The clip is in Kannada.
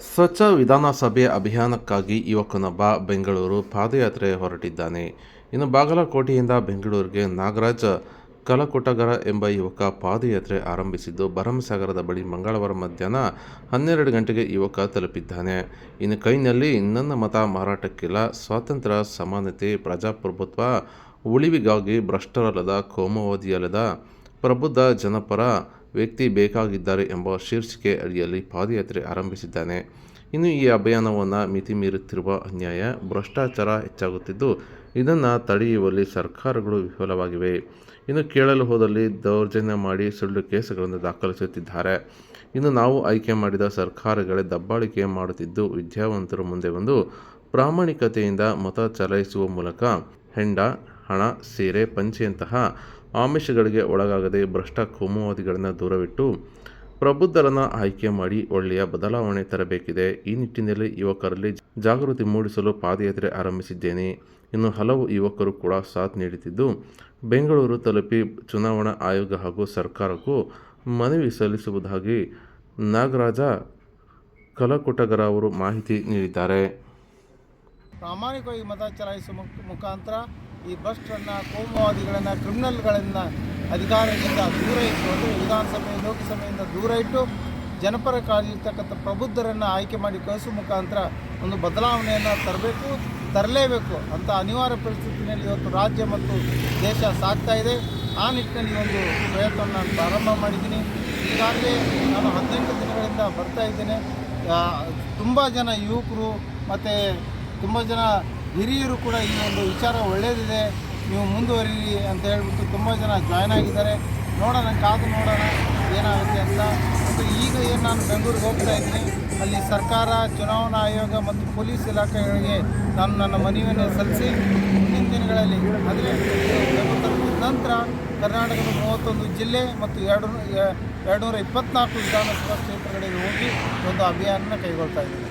ಸ್ವಚ್ಛ ವಿಧಾನಸಭೆ ಅಭಿಯಾನಕ್ಕಾಗಿ ಯುವಕನೊಬ್ಬ ಬೆಂಗಳೂರು ಪಾದಯಾತ್ರೆ ಹೊರಟಿದ್ದಾನೆ. ಇನ್ನು ಬಾಗಲಕೋಟೆಯಿಂದ ಬೆಂಗಳೂರಿಗೆ ನಾಗರಾಜ ಕಲಕೊಟಗರ ಎಂಬ ಯುವಕ ಪಾದಯಾತ್ರೆ ಆರಂಭಿಸಿದ್ದು, ಭರಮಸಾಗರದ ಬಳಿ ಮಂಗಳವಾರ ಮಧ್ಯಾಹ್ನ ಹನ್ನೆರಡು ಗಂಟೆಗೆ ಯುವಕ ತಲುಪಿದ್ದಾನೆ. ಇನ್ನು ಕೈನಲ್ಲಿ ನನ್ನ ಮತ ಮಾರಾಟಕ್ಕಿಲ್ಲ ಸ್ವಾತಂತ್ರ್ಯ, ಸಮಾನತೆ, ಪ್ರಜಾಪ್ರಭುತ್ವ, ಉಳಿವಿಗಾಗಿ ಭ್ರಷ್ಟರಲ್ಲದ, ಕೋಮುವಾದಿಯಲ್ಲದ, ಪ್ರಬುದ್ಧ ಜನಪರ ವ್ಯಕ್ತಿ ಬೇಕಾಗಿದ್ದಾರೆ ಎಂಬ ಶೀರ್ಷಿಕೆ ಅಡಿಯಲ್ಲಿ ಪಾದಯಾತ್ರೆ ಆರಂಭಿಸಿದ್ದಾನೆ. ಇನ್ನು ಈ ಅಭಿಯಾನವನ್ನು ಮಿತಿ ಮೀರುತ್ತಿರುವ ಅನ್ಯಾಯ, ಭ್ರಷ್ಟಾಚಾರ ಹೆಚ್ಚಾಗುತ್ತಿದ್ದು, ಇದನ್ನು ತಡೆಯುವಲ್ಲಿ ಸರ್ಕಾರಗಳು ವಿಫಲವಾಗಿವೆ. ಇನ್ನು ಕೇಳಲು ಹೋದಲ್ಲಿ ದೌರ್ಜನ್ಯ ಮಾಡಿ ಸುಳ್ಳು ಕೇಸುಗಳನ್ನು ದಾಖಲಿಸುತ್ತಿದ್ದಾರೆ. ಇನ್ನು ನಾವು ಆಯ್ಕೆ ಮಾಡಿದ ಸರ್ಕಾರಗಳೇ ದಬ್ಬಾಳಿಕೆ ಮಾಡುತ್ತಿದ್ದು, ವಿದ್ಯಾವಂತರು ಮುಂದೆ ಬಂದು ಪ್ರಾಮಾಣಿಕತೆಯಿಂದ ಮತ ಚಲಾಯಿಸುವ ಮೂಲಕ ಹೆಂಡ ಹಣ, ಸೀರೆ, ಪಂಚೆಯಂತಹ ಆಮಿಷಗಳಿಗೆ ಒಳಗಾಗದೆ ಭ್ರಷ್ಟ ಕೋಮುವಾದಿಗಳನ್ನು ದೂರವಿಟ್ಟು ಪ್ರಬುದ್ಧರನ್ನು ಆಯ್ಕೆ ಮಾಡಿ ಒಳ್ಳೆಯ ಬದಲಾವಣೆ ತರಬೇಕಿದೆ. ಈ ನಿಟ್ಟಿನಲ್ಲಿ ಯುವಕರಲ್ಲಿ ಜಾಗೃತಿ ಮೂಡಿಸಲು ಪಾದಯಾತ್ರೆ ಆರಂಭಿಸಿದ್ದೇನೆ. ಇನ್ನು ಹಲವು ಯುವಕರು ಕೂಡ ಸಾಥ್ ನೀಡುತ್ತಿದ್ದು, ಬೆಂಗಳೂರು ತಲುಪಿ ಚುನಾವಣಾ ಆಯೋಗ ಹಾಗೂ ಸರ್ಕಾರಕ್ಕೂ ಮನವಿ ಸಲ್ಲಿಸುವುದಾಗಿ ನಾಗರಾಜ ಕಲಕುಟಗರ ಅವರು ಮಾಹಿತಿ ನೀಡಿದ್ದಾರೆ. ಪ್ರಾಮಾಣಿಕವಾಗಿ ಮತ ಚಲಾಯಿಸುವ ಮುಖ- ಮುಖಾಂತರ ಈ ಭ್ರಷ್ಟರನ್ನ, ಕೋಮುವಾದಿಗಳನ್ನು, ಕ್ರಿಮಿನಲ್ಗಳನ್ನು ಅಧಿಕಾರದಿಂದ ದೂರ ಇಟ್ಟು ಅಂದರೆ ವಿಧಾನಸಭೆ ಲೋಕಸಭೆಯಿಂದ ದೂರ ಇಟ್ಟು, ಜನಪರ ಕಾಲಿರ್ತಕ್ಕಂಥ ಪ್ರಬುದ್ಧರನ್ನು ಆಯ್ಕೆ ಮಾಡಿ ಕಳಿಸುವ ಮುಖಾಂತರ ಒಂದು ಬದಲಾವಣೆಯನ್ನು ತರಬೇಕು, ತರಲೇಬೇಕು ಅಂತ ಅನಿವಾರ್ಯ ಪರಿಸ್ಥಿತಿಯಲ್ಲಿ ಇವತ್ತು ರಾಜ್ಯ ಮತ್ತು ದೇಶ ಸಾಗ್ತಾ ಇದೆ. ಆ ನಿಟ್ಟಿನಲ್ಲಿ ಒಂದು ಪ್ರಯತ್ನವನ್ನು ನಾನು ಪ್ರಾರಂಭ ಮಾಡಿದ್ದೀನಿ. ಈಗಾಗಲೇ ನಾನು ಹದಿನೆಂಟು ದಿನಗಳಿಂದ ಬರ್ತಾ ಇದ್ದೇನೆ. ತುಂಬ ಜನ ಯುವಕರು ಮತ್ತು ತುಂಬ ಜನ ಹಿರಿಯರು ಕೂಡ ಈ ಒಂದು ವಿಚಾರ ಒಳ್ಳೆಯದಿದೆ ನೀವು ಮುಂದುವರಿರಿ ಅಂತ ಹೇಳ್ಬಿಟ್ಟು ತುಂಬ ಜನ ಜಾಯ್ನ್ ಆಗಿದ್ದಾರೆ. ನೋಡೋಣ, ಕಾದು ನೋಡೋಣ ಏನಾಗುತ್ತೆ ಅಂತ. ಮತ್ತು ಈಗ ಏನು ನಾನು ಬೆಂಗಳೂರಿಗೆ ಹೋಗ್ತಾ ಇದ್ದೀನಿ, ಅಲ್ಲಿ ಸರ್ಕಾರ, ಚುನಾವಣಾ ಆಯೋಗ ಮತ್ತು ಪೊಲೀಸ್ ಇಲಾಖೆಗಳಿಗೆ ನಾನು ನನ್ನ ಮನವಿಯನ್ನು ಸಲ್ಲಿಸಿ, ಮುಂದಿನ ದಿನಗಳಲ್ಲಿ ಬೆಂಗಳೂರು ನಂತರ ಕರ್ನಾಟಕದ ಮೂವತ್ತೊಂದು ಜಿಲ್ಲೆ ಮತ್ತು ಎರಡು ಎರಡು ನೂರ ಇಪ್ಪತ್ನಾಲ್ಕು ವಿಧಾನಸಭಾ ಕ್ಷೇತ್ರಗಳಿಗೆ ಹೋಗಿ ಒಂದು ಅಭಿಯಾನ ಕೈಗೊಳ್ತಾ ಇದ್ದೀನಿ.